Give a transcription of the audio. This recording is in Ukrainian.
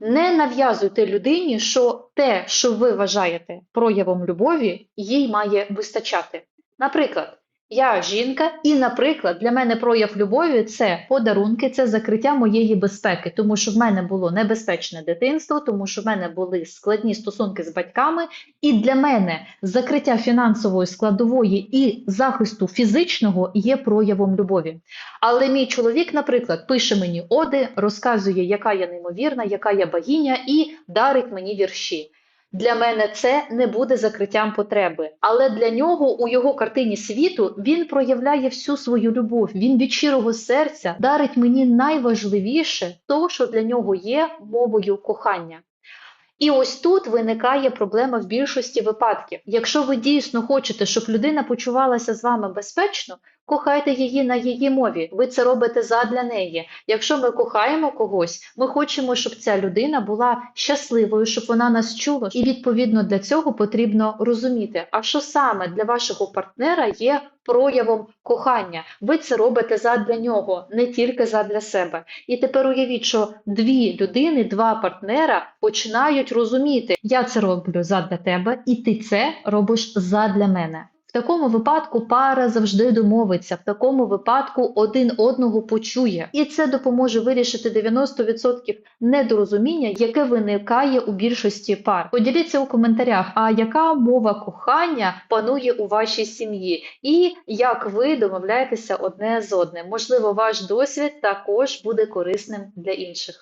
Не нав'язуйте людині, що те, що ви вважаєте проявом любові, їй має вистачати. Наприклад, я жінка, і, наприклад, для мене прояв любові це подарунки, це закриття моєї безпеки, тому що в мене було небезпечне дитинство, тому що в мене були складні стосунки з батьками, і для мене закриття фінансової складової і захисту фізичного є проявом любові. Але мій чоловік, наприклад, пише мені оди, розказує, яка я неймовірна, яка я богиня, і дарить мені вірші. Для мене це не буде закриттям потреби, але для нього у його картині світу він проявляє всю свою любов. Він від щирого серця дарить мені найважливіше, то що для нього є мовою кохання. І ось тут виникає проблема в більшості випадків. Якщо ви дійсно хочете, щоб людина почувалася з вами безпечно, кохайте її на її мові. Ви це робите задля неї. Якщо ми кохаємо когось, ми хочемо, щоб ця людина була щасливою, щоб вона нас чула. І відповідно для цього потрібно розуміти, а що саме для вашого партнера є проявом кохання. Ви це робите задля нього, не тільки задля себе. І тепер уявіть, що дві людини, два партнера починають розуміти, я це роблю задля тебе, і ти це робиш задля мене. В такому випадку пара завжди домовиться, в такому випадку один одного почує, і це допоможе вирішити 90% недорозуміння, яке виникає у більшості пар. Поділіться у коментарях, а яка мова кохання панує у вашій сім'ї, і як ви домовляєтеся одне з одним. Можливо, ваш досвід також буде корисним для інших.